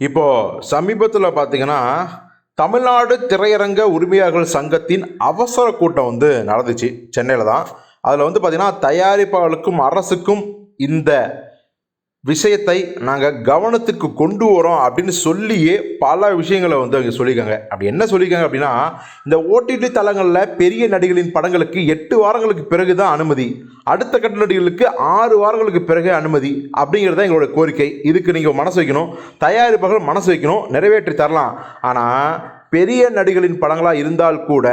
இப்போது சமீபத்தில் பார்த்தீங்கன்னா தமிழ்நாடு திரையரங்க உரிமையாளர்கள் சங்கத்தின் அவசர கூட்டம் வந்து நடந்துச்சு சென்னையில் தான் அதில் வந்து பார்த்திங்கன்னா தயாரிப்பாளருக்கும் அரசுக்கும் இந்த விஷயத்தை நாங்கள் கவனத்துக்கு கொண்டு வரோம் அப்படின்னு சொல்லியே பல விஷயங்களை வந்து அவங்க சொல்லியிருக்காங்க. அப்படி என்ன சொல்லியிருக்காங்க அப்படின்னா இந்த ஓடிடி தளங்களில் பெரிய நடிகளின் படங்களுக்கு எட்டு வாரங்களுக்கு பிறகு தான் அனுமதி. அடுத்த கட்ட நடிகளுக்கு ஆறு வாரங்களுக்கு பிறகு அனுமதி அப்படிங்கிறது தான் எங்களோட கோரிக்கை. இதுக்கு நீங்கள் மனசு வைக்கணும் தயாரிப்பாளர்கள் மனசு வைக்கணும் நிறைவேற்றி தரலாம். ஆனால் பெரிய நடிகளின் படங்களாக இருந்தால் கூட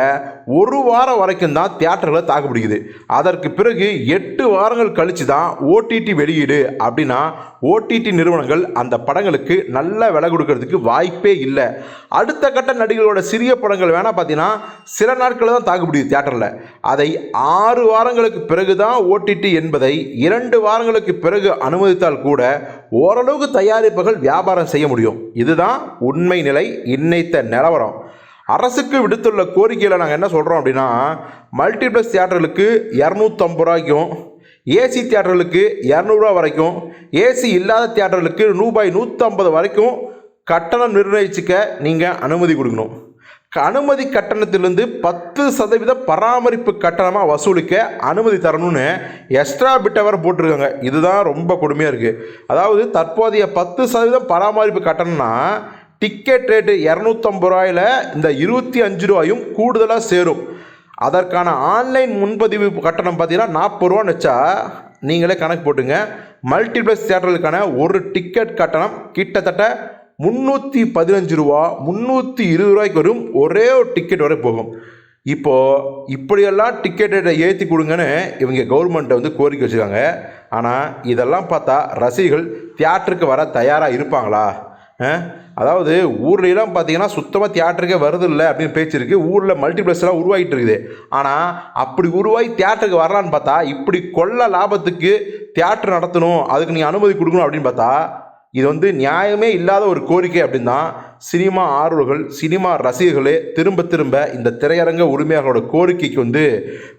ஒரு வாரம் வரைக்கும் தான் தியேட்டர்களை தாக்குப்பிடிக்குது அதற்கு பிறகு எட்டு வாரங்கள் கழித்து தான் ஓடிடி வெளியீடு அப்படின்னா ஓடிடி நிறுவனங்கள் அந்த படங்களுக்கு நல்ல விலை கொடுக்கறதுக்கு வாய்ப்பே இல்லை. அடுத்த கட்ட நடிகளோட சிறிய படங்கள் வேணால் பார்த்தீங்கன்னா சில நாட்கள் தான் தாக்குப்பிடிக்குது தியேட்டரில். அதை ஆறு வாரங்களுக்கு பிறகு தான் ஓடிடி என்பதை இரண்டு வாரங்களுக்கு பிறகு அனுமதித்தால் கூட ஓரளவுக்கு தயாரிப்புகள் வியாபாரம் செய்ய முடியும். இதுதான் உண்மை நிலை இன்னைத்த நிலவரம். அரசுக்கு விடுத்துள்ள கோரிக்கையில் நாங்கள் என்ன சொல்கிறோம் அப்படின்னா மல்டிப்ளெக்ஸ் தியேட்டர்களுக்கு இரநூத்தம்பது ரூபாய்க்கும் ஏசி தியேட்டர்களுக்கு இரநூறுவா வரைக்கும் ஏசி இல்லாத தியேட்டர்களுக்கு ரூபாய் நூற்றம்பது வரைக்கும் கட்டணம் நிர்ணயிச்சுக்க நீங்கள் அனுமதி கொடுக்கணும். க- அனுமதி கட்டணத்திலிருந்து பத்து சதவீத பராமரிப்பு கட்டணமாக வசூலிக்க அனுமதி தரணும்னு எக்ஸ்ட்ரா பிட்டை வேறு போட்டிருக்காங்க. இதுதான் ரொம்ப கொடுமையாக இருக்குது அதாவது தற்போதைய பத்து சதவீதம் பராமரிப்பு கட்டணம்னா டிக்கெட் ரேட்டு இரநூத்தம்பது ரூபாயில் இந்த இருபத்தி அஞ்சு ரூபாயும் கூடுதலாக சேரும். அதற்கான ஆன்லைன் முன்பதிவு கட்டணம் பார்த்தீங்கன்னா நாற்பது ரூபான்னு வச்சா நீங்களே கணக்கு போட்டுங்க. மல்டிப்ளெக்ஸ் தியேட்டருக்கான ஒரு டிக்கெட் கட்டணம் கிட்டத்தட்ட முந்நூற்றி பதினஞ்சு ரூபா முந்நூற்றி இருபது ரூபாய்க்கு வரும். ஒரே ஒரு டிக்கெட் வரை போகும். இப்போது இப்படியெல்லாம் டிக்கெட் ரேட்டை ஏற்றி கொடுங்கன்னு இவங்க கவர்மெண்ட்டை வந்து கோரிக்கை வச்சுருக்காங்க. ஆனால் இதெல்லாம் பார்த்தா ரசிகர்கள் தியேட்டருக்கு வர தயாராக இருப்பாங்களா? அதாவது ஊர்லாம் பார்த்தீங்கன்னா சுத்தமாக தியேட்டருக்கே வருது இல்லை அப்படின்னு பேச்சு இருக்குது ஊரில் மல்டிப்ளெக்ஸ்லாம் உருவாகிட்டு இருக்குது ஆனால் அப்படி உருவாகி தியேட்டருக்கு வரலான்னு பார்த்தா இப்படி கொள்ள லாபத்துக்கு தியேட்டர் நடத்தணும் அதுக்கு நீ அனுமதி கொடுக்கணும் அப்படின்னு பார்த்தா இது வந்து நியாயமே இல்லாத ஒரு கோரிக்கை அப்படின்னா சினிமா ஆர்வலர்கள் சினிமா ரசிகர்களே திரும்ப திரும்ப இந்த திரையரங்க உரிமையாளர்களோட கோரிக்கைக்கு வந்து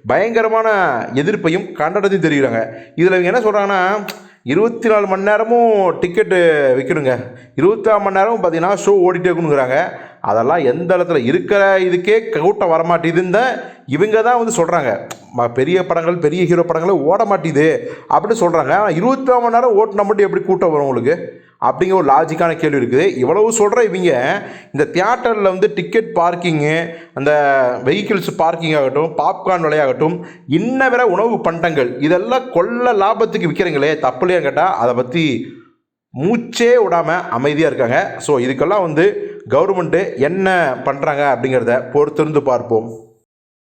பயங்கரமான எதிர்ப்பையும் கண்டனத்தையும் தெரிகிறாங்க இதில் இவங்க என்ன சொல்கிறாங்கன்னா இருபத்தி நாலு மணி நேரமும் டிக்கெட்டு விற்கணுங்க இருபத்தி நாலு மணி நேரமும் பார்த்தீங்கன்னா ஷோ ஓடிட்டே இருக்கணுங்கிறாங்க. அதெல்லாம் எந்த இடத்துல இருக்கிற இதுக்கே கூட்டம் வரமாட்டேதுன்னு இவங்க தான் வந்து சொல்கிறாங்க பெரிய படங்கள் பெரிய ஹீரோ படங்களே ஓட மாட்டேது அப்படின்னு சொல்கிறாங்க ஆனால் இருபத்தி நாலு மணி நேரம் ஓட்டினா மட்டும் எப்படி கூட்டம் வரும் உங்களுக்கு? அப்படிங்கிற ஒரு லாஜிக்கான கேள்வி இருக்குது. இவ்வளவு சொல்கிற இவங்க இந்த தியேட்டரில் வந்து டிக்கெட் பார்க்கிங்கு அந்த வெஹிக்கிள்ஸ் பார்க்கிங் ஆகட்டும் பாப்கார்ன் விலையாகட்டும் இன்ன வர உணவு பண்டங்கள் இதெல்லாம் கொள்ள லாபத்துக்கு விற்கிறீங்களே தப்புலையா கேட்டால் அதை பற்றி மூச்சே விடாமல் அமைதியாக இருக்காங்க. ஸோ இதுக்கெல்லாம் வந்து கவர்மெண்ட்டு என்ன பண்ணுறாங்க அப்படிங்கிறத பொறுத்திருந்து பார்ப்போம்.